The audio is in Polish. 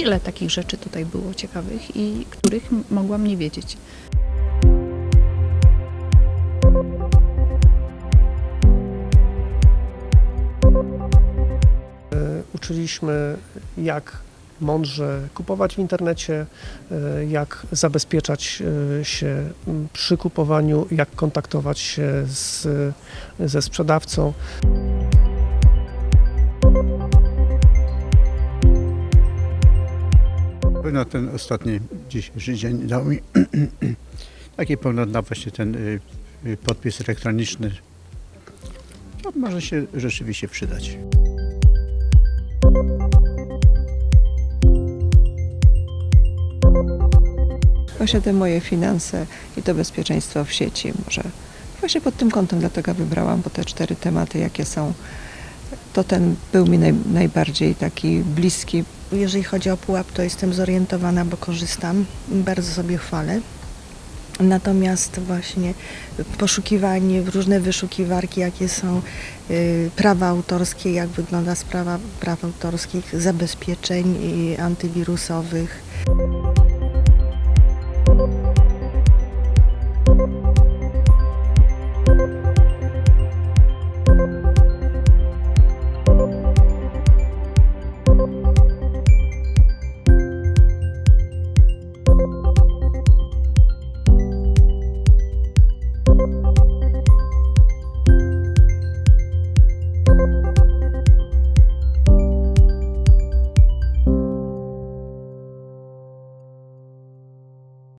wiele takich rzeczy tutaj było ciekawych i których mogłam nie wiedzieć. Uczyliśmy, jak mądrze kupować w internecie, e, jak zabezpieczać e, się przy kupowaniu, jak kontaktować się z, ze sprzedawcą. Pewno ten ostatni dzisiejszy dzień dał mi taki pogląd na właśnie ten y, y, podpis elektroniczny. To może się rzeczywiście przydać. Właśnie te moje finanse i to bezpieczeństwo w sieci może. Właśnie pod tym kątem dlatego wybrałam, bo te cztery tematy jakie są, to ten był mi naj, najbardziej taki bliski. Jeżeli chodzi o pułap, to jestem zorientowana, bo korzystam. Bardzo sobie chwalę. Natomiast właśnie poszukiwanie, różne wyszukiwarki, jakie są y, prawa autorskie, jak wygląda sprawa praw autorskich, zabezpieczeń antywirusowych.